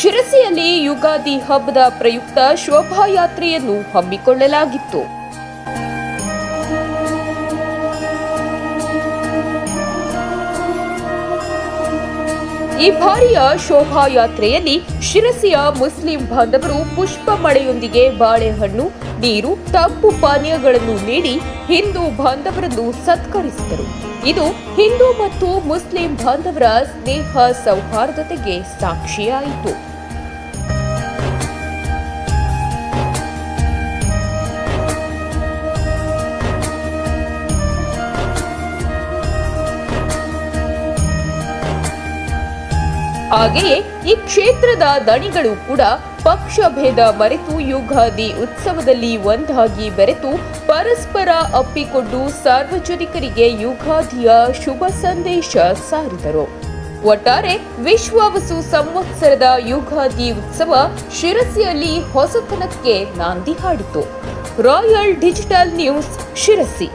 ಶಿರಸಿಯಲ್ಲಿ ಯುಗಾದಿ ಹಬ್ಬದ ಪ್ರಯುಕ್ತ ಶೋಭಾಯಾತ್ರೆಯನ್ನು ಹಮ್ಮಿಕೊಳ್ಳಲಾಗಿತ್ತು. ಈ ಬಾರಿಯ ಶೋಭಾಯಾತ್ರೆಯಲ್ಲಿ ಶಿರಸಿಯ ಮುಸ್ಲಿಂ ಬಾಂಧವರು ಪುಷ್ಪ ಮಳೆಯೊಂದಿಗೆ ಬಾಳೆಹಣ್ಣು, ನೀರು, ತಂಪು ಪಾನೀಯಗಳನ್ನು ನೀಡಿ ಹಿಂದೂ ಬಾಂಧವರನ್ನು ಸತ್ಕರಿಸಿದರು. ಇದು ಹಿಂದೂ ಮತ್ತು ಮುಸ್ಲಿಂ ಬಾಂಧವರ ಸ್ನೇಹ ಸೌಹಾರ್ದತೆಗೆ ಸಾಕ್ಷಿಯಾಯಿತು. ಹಾಗೆಯೇ ಈ ಕ್ಷೇತ್ರದ ದಣಿಗಳು ಕೂಡ ಪಕ್ಷ ಭೇದ ಮರೆತು ಯುಗಾದಿ ಉತ್ಸವದಲ್ಲಿ ಒಂದಾಗಿ ಬೆರೆತು ಪರಸ್ಪರ ಅಪ್ಪಿಕೊಂಡು ಸಾರ್ವಜನಿಕರಿಗೆ ಯುಗಾದಿಯ ಶುಭ ಸಂದೇಶ ಸಾರಿದರು. ಒಟ್ಟಾರೆ ವಿಶ್ವಾವಸು ಸಂವತ್ಸರದ ಯುಗಾದಿ ಉತ್ಸವ ಶಿರಸಿಯಲ್ಲಿ ಹೊಸತನಕ್ಕೆ ನಾಂದಿ ಹಾಡಿತು. Royal digital news Sirsi.